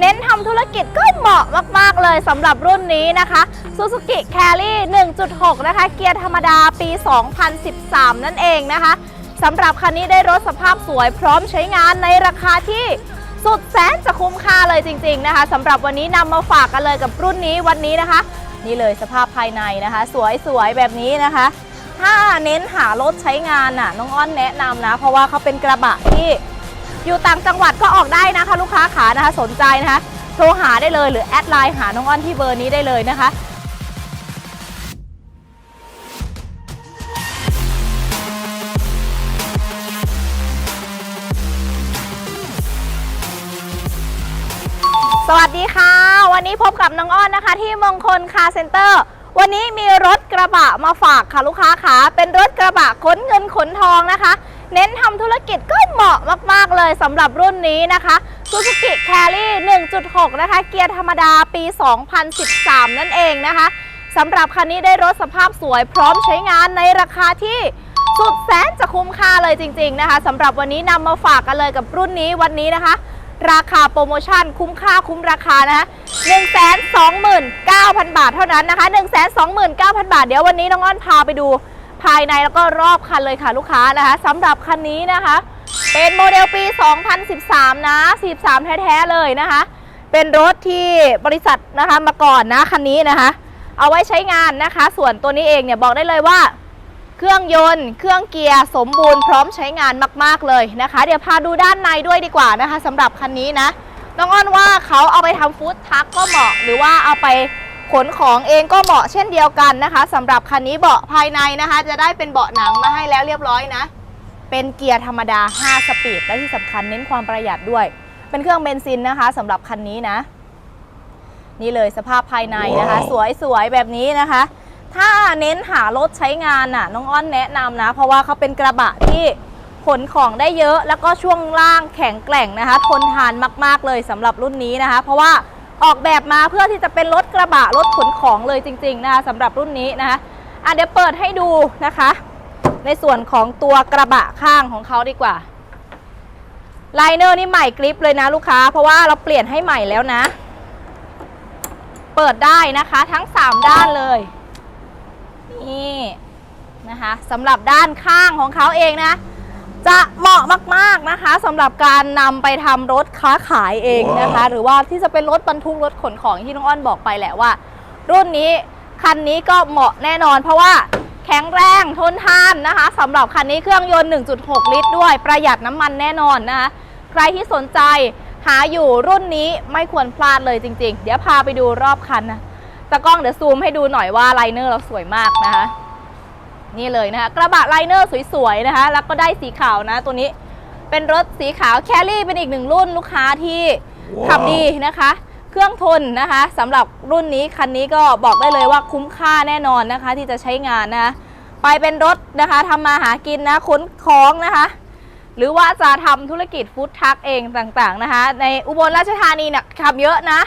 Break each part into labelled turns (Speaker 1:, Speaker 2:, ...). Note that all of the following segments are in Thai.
Speaker 1: เน้นทำธุรกิจก็เหมาะมาก ๆ เลยสำหรับรุ่นนี้นะคะ Suzuki Carry 1.6 นะคะ เกียร์ธรรมดาปี 2013 นั่นเองนะคะสำหรับคันนี้ได้รถสภาพสวยพร้อมใช้งานในราคาที่สุดแสนจะคุ้มค่าเลยจริง ๆ นะคะสำหรับวันนี้นำมาฝากกันเลยกับรุ่นนี้วันนี้นะคะ นี่เลยสภาพภายในนะคะ สวย ๆ แบบนี้นะคะ ถ้าเน้นหารถใช้งานน่ะน้องอ้อนแนะนำนะ เพราะว่าเขาเป็นกระบะที่ อยู่ต่างจังหวัดก็ออกได้นะคะ ลูกค้าขานะคะ สนใจนะคะโทรหาได้เลยหรือแอดไลน์หาน้องอ้อนที่เบอร์นี้ได้เลยนะคะสวัสดีค่ะ วันนี้พบกับน้องอ้อนนะคะ ที่มงคลคาร์เซ็นเตอร์ วันนี้มีรถกระบะมาฝากค่ะลูกค้าขาเป็นรถกระบะขนเงินขนทองนะคะ เน้นทำธุรกิจก็เหมาะมาก ๆ เลยสำหรับรุ่นนี้นะคะ Suzuki Carry 1.6 นะคะ เกียร์ธรรมดาปี 2013 นั่นเองนะคะสำหรับคันนี้ได้รถสภาพสวยพร้อมใช้งานในราคาที่สุดแสนจะคุ้มค่าเลยจริง ๆ นะคะสำหรับวันนี้นำมาฝากกันเลยกับรุ่นนี้วันนี้นะคะ ราคาโปรโมชั่นคุ้มค่าคุ้มราคานะคะ129,000 บาทเท่านั้นนะคะ 129,000 บาท เดี๋ยววันนี้น้องอ้อนพาไปดู ภายในแล้วก็รอบคันเลยค่ะลูกค้านะคะสำหรับคันนี้นะคะ เป็นโมเดลปี 2013 นะ43แท้ๆเลยนะคะ เป็นรถที่บริษัทนะคะมาก่อนนะคันนี้นะคะ เอาไว้ใช้งานนะคะ ส่วนตัวนี้เองเนี่ยบอกได้เลยว่าเครื่องยนต์ เครื่องเกียร์สมบูรณ์พร้อมใช้งานมาก ๆ เลยนะคะ เดี๋ยวพาดูด้านในด้วยดีกว่านะคะสำหรับคันนี้นะ น้องอ้อนว่าเขาเอาไปทำฟู้ดทักก็เหมาะ หรือว่าเอาไป ขนของเองก็เหมาะเช่นเดียวกันนะคะสำหรับคันนี้เบาะภายในนะคะ จะได้เป็นเบาะหนังมาให้แล้วเรียบร้อยนะ เป็นเกียร์ธรรมดา 5 สปีด และที่สำคัญเน้นความประหยัดด้วย เป็นเครื่องเบนซินนะคะสำหรับคันนี้นะ นี่เลยสภาพภายในนะคะ สวยๆแบบนี้นะคะ ถ้าเน้นหารถใช้งานน่ะน้องอ้อนแนะนำนะ เพราะว่าเขาเป็นกระบะที่ขนของได้เยอะแล้วก็ช่วงล่างแข็งแกร่งนะคะ ทนทานมาก ๆเลยสำหรับรุ่นนี้นะคะ เพราะว่า ออกแบบมาเพื่อที่จะเป็นรถกระบะรถขนของเลยจริง ๆ นะคะสำหรับรุ่นนี้นะคะอะเดี๋ยวเปิดให้ดูนะคะ ในส่วนของตัวกระบะข้างของเขาดีกว่าไลเนอร์นี่ใหม่กริปเลยนะลูกค้า เพราะว่าเราเปลี่ยนให้ใหม่แล้วนะ เปิดได้นะคะทั้ง 3 ด้านเลย นี่นะคะสำหรับด้านข้างของเขาเองนะ จะเหมาะมากๆนะคะสำหรับการนำไปทำรถค้าขายเองนะคะ หรือว่าที่จะเป็นรถบรรทุกรถขนของที่น้องอ้อนบอกไปแหละว่า รุ่นนี้คันนี้ก็เหมาะแน่นอน เพราะว่าแข็งแรงทนทานนะคะสำหรับคันนี้เครื่องยนต์ 1.6 ลิตรด้วยประหยัดน้ำมันแน่นอนนะคะใครที่สนใจหาอยู่รุ่นนี้ไม่ควรพลาดเลยจริง ๆ เดี๋ยวพาไปดูรอบคันนะตะกล้องเดี๋ยวซูมให้ดูหน่อยว่าไลเนอร์เราสวยมากนะคะ นี่เลยนะคะกระบะไลเนอร์สวยๆนะคะ แล้วก็ได้สีขาวนะ ตัวนี้เป็นรถสีขาวแคลรี่เป็นอีกหนึ่งรุ่นลูกค้าที่ขับดีนะคะ เครื่องทนนะคะสำหรับรุ่นนี้คันนี้ก็บอกได้เลยว่าคุ้มค่าแน่นอนนะคะ ที่จะใช้งานนะคะไปเป็นรถนะคะทำมาหากินนะขนของนะคะ หรือว่าจะทำธุรกิจฟู้ดทักเองต่างๆนะคะ ในอุบลราชธานีเนี่ยขับเยอะนะ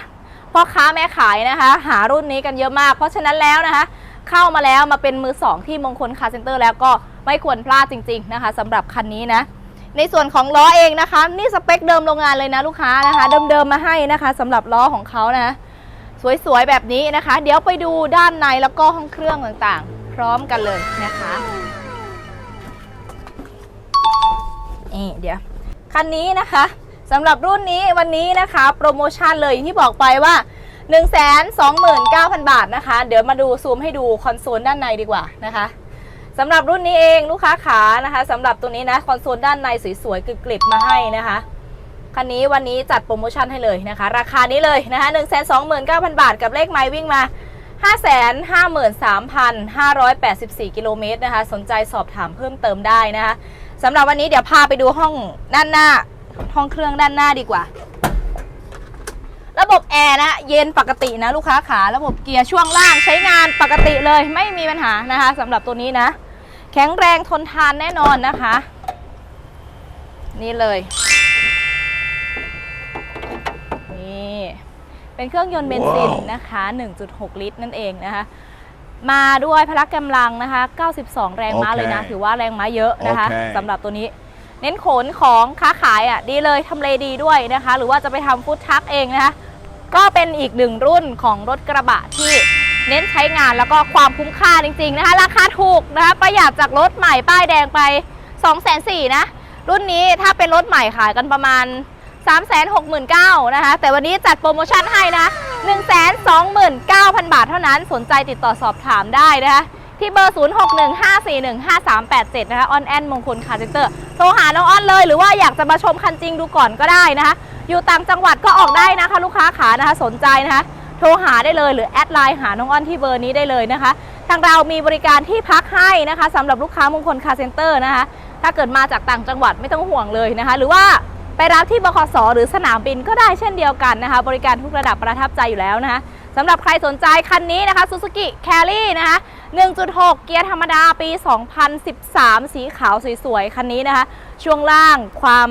Speaker 1: พ่อค้าแม่ขายนะคะ หารุ่นนี้กันเยอะมาก เพราะฉะนั้นแล้วนะคะ เข้ามาแล้วมาเป็นมือสองที่มงคลคาร์เซ็นเตอร์แล้วก็ไม่ควรพลาดจริง ๆ นะคะสำหรับคันนี้นะในส่วนของล้อเองนะคะ นี่สเปคเดิมโรงงานเลยนะลูกค้านะคะ เดิมๆมาให้นะคะสำหรับล้อของเขานะ สวยๆแบบนี้นะคะ เดี๋ยวไปดูด้านในแล้วก็ห้องเครื่องต่างๆ พร้อมกันเลยนะคะนี่เดี๋ยวคันนี้นะคะสำหรับรุ่นนี้วันนี้นะคะ โปรโมชั่นเลยอย่างที่บอกไปว่า 129,000 บาทนะคะ เดี๋ยวมาดูซูมให้ดูคอนโซลด้านในดีกว่านะคะสำหรับรุ่นนี้เองลูกค้าขานะคะสำหรับตัวนี้นะคอนโซลด้านในสวยๆกริบๆมาให้นะคะคันนี้วันนี้จัดโปรโมชั่นให้เลยนะคะ ราคานี้เลยนะคะ129,000 บาทกับเลขไม้วิ่งมา 553,584 กิโลเมตรนะคะ สนใจสอบถามเพิ่มเติมได้นะคะสำหรับวันนี้เดี๋ยวพาไปดูห้องด้านหน้า ห้องเครื่องด้านหน้าดีกว่า ระบบแอร์นะเย็นปกตินะลูกค้าขาระบบเกียร์ช่วงล่างใช้งานปกติเลยไม่มีปัญหานะคะสำหรับตัวนี้นะ แข็งแรงทนทานแน่นอนนะคะ นี่เลยนี่เป็นเครื่องยนต์เบนซินนะคะ 1.6 ลิตรนั่นเองนะคะมาด้วยพละกำลังนะคะ 92 แรงม้าเลยนะ
Speaker 2: โอเค
Speaker 1: ถือว่าแรงม้าเยอะนะคะ
Speaker 2: โอเค
Speaker 1: สำหรับตัวนี้ เน้นขนของค้าขายอะดีเลยทำเลดีด้วยนะคะ หรือว่าจะไปทำฟู้ดทักเองนะคะ ก็เป็นอีกหนึ่งรุ่นของรถกระบะที่เน้นใช้งานแล้วก็ความคุ้มค่าจริง ๆ นะคะ ราคาถูกนะคะประหยัดจากรถใหม่ป้ายแดงไป 2 4 0 0 0นะรุ่นนี้ถ้าเป็นรถใหม่ขายกันประมาณ 3 6 9 0 0 0นะคะ แต่วันนี้จัดโปรโมชั่นให้นะ 129,000 บาทเท่านั้นสนใจติดต่อสอบถามได้นะคะที่เบอร์ 0615415387 นะคะออนแอนมงคลคาร์เซนเตอร์ โทรหาน้องอ้อนเลย หรือว่าอยากจะมาชมคันจริงดูก่อนก็ได้นะคะ อยู่ต่างจังหวัดก็ออกได้นะคะ ลูกค้าขานะคะ สนใจนะคะ โทรหาได้เลยหรือแอดไลน์หาน้องอ้อนที่เบอร์นี้ได้เลยนะคะ ทางเรามีบริการที่พักให้นะคะสำหรับลูกค้ามงคลคาร์เซ็นเตอร์นะคะ ถ้าเกิดมาจากต่างจังหวัดไม่ต้องห่วงเลยนะคะ หรือว่าไปรับที่บขสหรือสนามบินก็ได้เช่นเดียวกันนะคะ บริการทุกระดับประทับใจอยู่แล้วนะคะสำหรับใครสนใจคันนี้นะคะ Suzuki Carry นะคะ 1.6 เกียร์ธรรมดาปี 2013 สีขาวสวยๆ คันนี้นะคะ ช่วงล่างความ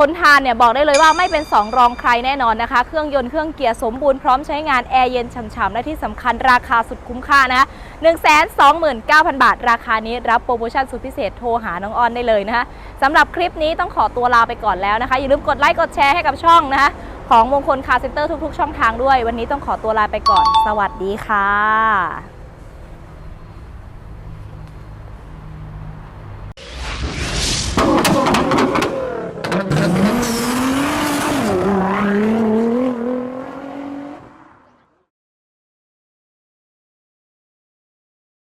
Speaker 1: ทนทานเนี่ยบอกได้เลยว่าไม่เป็น2รองใครแน่นอนนะคะ เครื่องยนต์เครื่องเกียร์สมบูรณ์พร้อมใช้งานแอร์เย็นฉ่ำๆและที่สำคัญราคาสุดคุ้มค่านะคะ129,000 บาท ราคานี้รับโปรโมชั่นสุดพิเศษโทรหาน้องออนได้เลยนะคะสำหรับคลิปนี้ต้องขอตัวลาไปก่อนแล้วนะคะ อย่าลืมกดไลค์กดแชร์ให้กับช่องนะคะของมงคลคาร์เซ็นเตอร์ทุกๆ ช่องทางด้วย วันนี้ต้องขอตัวลาไปก่อน สวัสดีค่ะ ধন্যবাদ